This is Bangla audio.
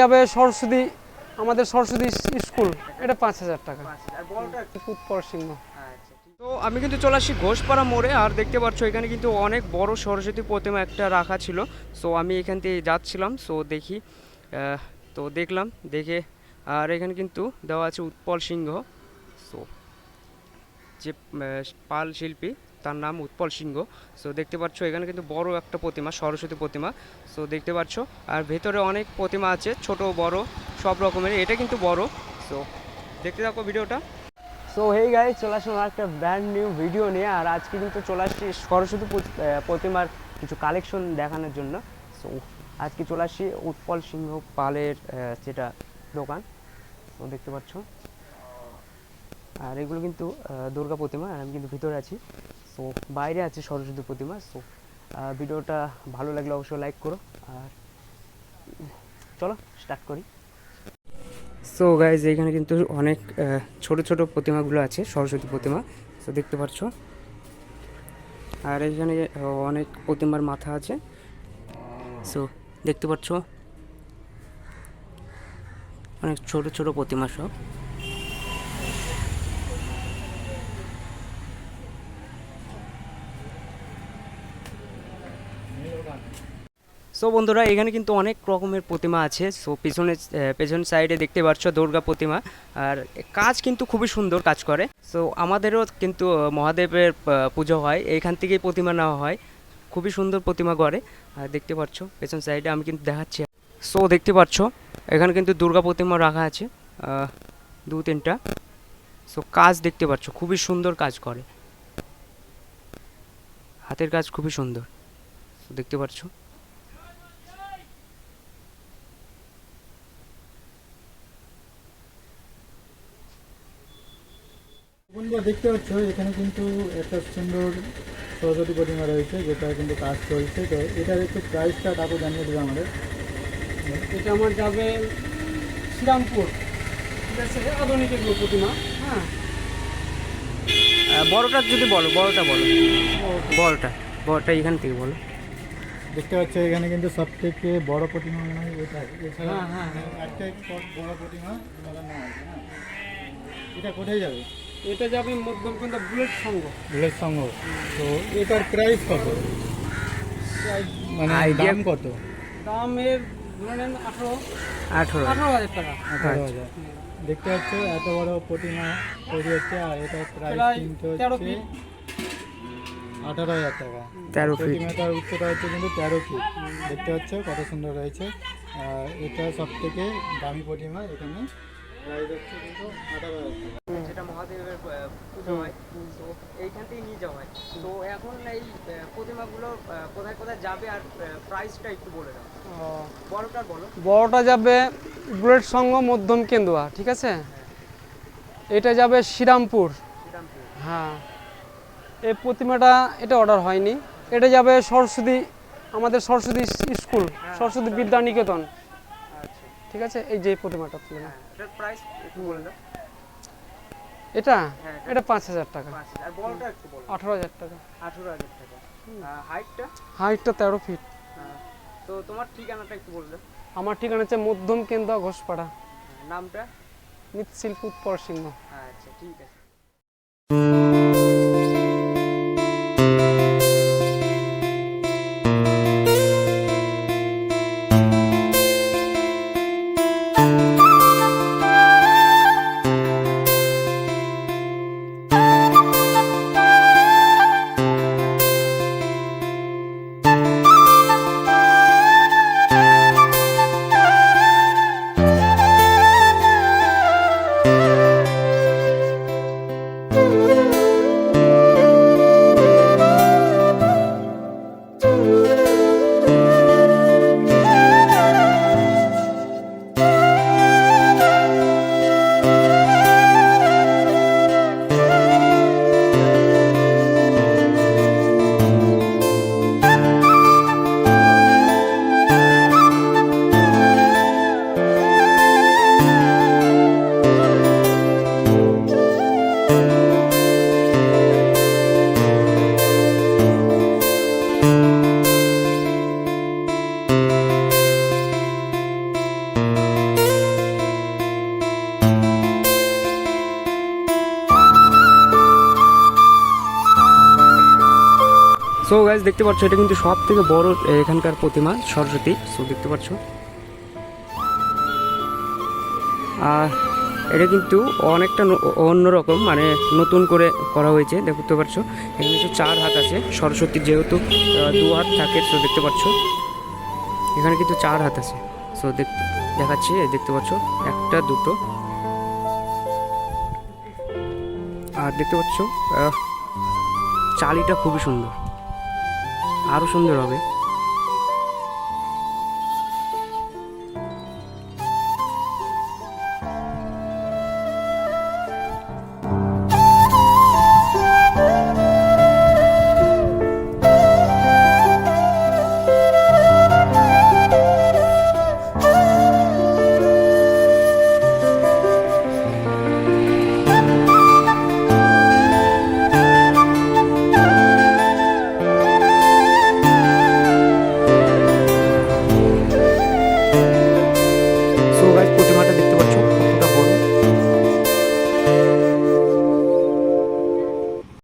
যাবে সরস্বতী আমাদের সরস্বতী স্কুল এটা পাঁচ হাজার টাকা। সিংহ তো আমি কিন্তু চলে আসি ঘোষপাড়া মোড়ে আর দেখতে পাচ্ছ এখানে কিন্তু অনেক বড় সরস্বতী প্রতিমা একটা রাখা ছিল। সো আমি এখান থেকে যাচ্ছিলাম সো দেখি তো দেখলাম দেখে আর এখানে কিন্তু দেওয়া আছে উৎপল সিংহ। সো যে পাল শিল্পী তার নাম উৎপল সিংহ। সো দেখতে পাচ্ছ, এখানে কিন্তু বড় একটা প্রতিমা, সরস্বতী প্রতিমা। সো দেখতে পাচ্ছ, আর ভেতরে অনেক প্রতিমা আছে, ছোট, বড়, সব রকমের এটা কিন্তু বড়। সো দেখতে থাকো ভিডিওটা। সো হেই গাই চলে আসলাম একটা ব্র্যান্ড নিউ ভিডিও নিয়ে, আর আজকে কিন্তু চলে আসছি সরস্বতী প্রতিমার কিছু কালেকশন দেখানোর জন্য। সো আজকে চলে আসছি উৎপল সিংহ পালের যেটা দোকান। তো দেখতে পাচ্ছ। আর এগুলো কিন্তু দুর্গা প্রতিমা, আর আমি কিন্তু ভিতরে আছি। সো বাইরে আছে সরস্বতী প্রতিমা সো ভিডিওটা ভালো লাগলে অবশ্যই লাইক করো। আর চলো স্টার্ট করি। সো গাইজ এখানে কিন্তু অনেক ছোট ছোট প্রতিমাগুলো আছে, সরস্বতী প্রতিমা। তো দেখতে পাচ্ছ। আর এখানে অনেক প্রতিমার মাথা আছে। সো দেখতে পাচ্ছ। অনেক ছোট ছোট প্রতিমা সব। সো বন্ধুরা, এখানে কিন্তু অনেক রকমের প্রতিমা আছে। সো পিছনে পেছন সাইডে দেখতে পাচ্ছ দুর্গা প্রতিমা। আর কাজ কিন্তু খুবই সুন্দর কাজ করে। সো আমাদেরও কিন্তু মহাদেবের পুজো হয়। এইখান থেকেই প্রতিমা নেওয়া হয়। খুবই সুন্দর প্রতিমা করে আর দেখতে পাচ্ছ, পেছন সাইডে আমি কিন্তু দেখাচ্ছি। সো দেখতে পাচ্ছ, এখানে কিন্তু দুর্গা প্রতিমা রাখা আছে। দু, তিনটা। সো কাজ দেখতে পাচ্ছ, খুবই সুন্দর কাজ করে। হাতের কাজ খুবই সুন্দর। দেখতে পাচ্ছ বন্ধুরা দেখতে পাচ্ছ এখানে কিন্তু একটা সুন্দর সরস্বতী প্রতিমা রয়েছে যেটা কিন্তু কাজ চলছে। তো এটার একটু প্রাইসটা জানিয়ে দেবে আমাদের। এটা আমার যাবে শ্রীরামপুর। ঠিক আছে আধুনিক এগুলো প্রতিমা হ্যাঁ। আহ, বড়টা যদি বলো বড়টা বলো। বড়টা বড়টা এখান থেকে বলো। দেখতে পাচ্ছ এখানে কিন্তু সব থেকে বড় প্রতিমা মনে হয় এটা। এছাড়া হ্যাঁ, হ্যাঁ, একটাই বড় প্রতিমা না? এটা কোথায় যাবে? এটা যাবে মধ্যম কিন্তু বুলেট সঙ্গ ভিলেজ সংঘ। তো এটার প্রাইস কত? মানে দাম কত? দামের ধরে নেন আঠারো। আঠেরো। আঠারো হাজার টাকা। আঠারো হাজার। দেখতে পাচ্ছ এত বড় প্রতিমা তৈরি হচ্ছে আর এটার প্রাইস প্রায় কিন্তু হচ্ছে। আঠারো হাজার টাকা। তেরো ফিট উচ্চতা হচ্ছে কিন্তু তেরো ফিট দেখতে পাচ্ছ কত সুন্দর রয়েছে এটা সব থেকে দামি প্রতিমা এখানে। প্রাইস হচ্ছে কিন্তু আঠারো হাজার টাকা। যেটা মহাদেবের পুজো হয় তো এইখান থেকে নিয়ে যাওয়া হয়। তো এখন এই প্রতিমাগুলো কোথায় কোথায় যাবে আর প্রাইসটা একটু বলে দাও। বড়টা বলো। বড়টা যাবে বুলেট সঙ্গ মধ্যম কেন্দুয়া ঠিক আছে? এটা যাবে শ্রীরামপুর। শ্রীরামপুর। হ্যাঁ। এই প্রতিমাটা এটা অর্ডার হয়নি। এটা যাবে সরস্বতী আমাদের সরস্বতী স্কুল সরস্বতী বিদ্যা নিকেতন ঠিক আছে? এই যে প্রতিমাটা তুলে। হ্যাঁ দাও। এটা? হ্যাঁ এটা পাঁচ হাজার টাকা। আঠারো হাজার টাকা। আঠেরো হাজার টাকা। হাইটটা হাইটটা তেরো ফিট তো তোমার ঠিকানাটা একটু বললে আমার ঠিকানা হচ্ছে মধ্যম কেন্দ্র ঘোষপাড়া। নামটা? মৃৎশিল্প উৎপল সিংহ আচ্ছা ঠিক আছে। গাইজ দেখতে পাচ্ছ, এটা কিন্তু সব থেকে বড় এখানকার প্রতিমা, সরস্বতী। সো, দেখতে পাচ্ছ। আর এটা কিন্তু অনেকটা অন্যরকম মানে নতুন করে করা হয়েছে, দেখতে পাচ্ছ। এখানে কিন্তু চার হাত আছে সরস্বতীর যেহেতু দু হাত থাকে, সো, দেখতে পাচ্ছ। এখানে কিন্তু চার হাত আছে। সো দেখাচ্ছি দেখতে পাচ্ছ, একটা, দুটো। আর দেখতে পাচ্ছ চালিটা খুবই সুন্দর। আরও সুন্দর হবে।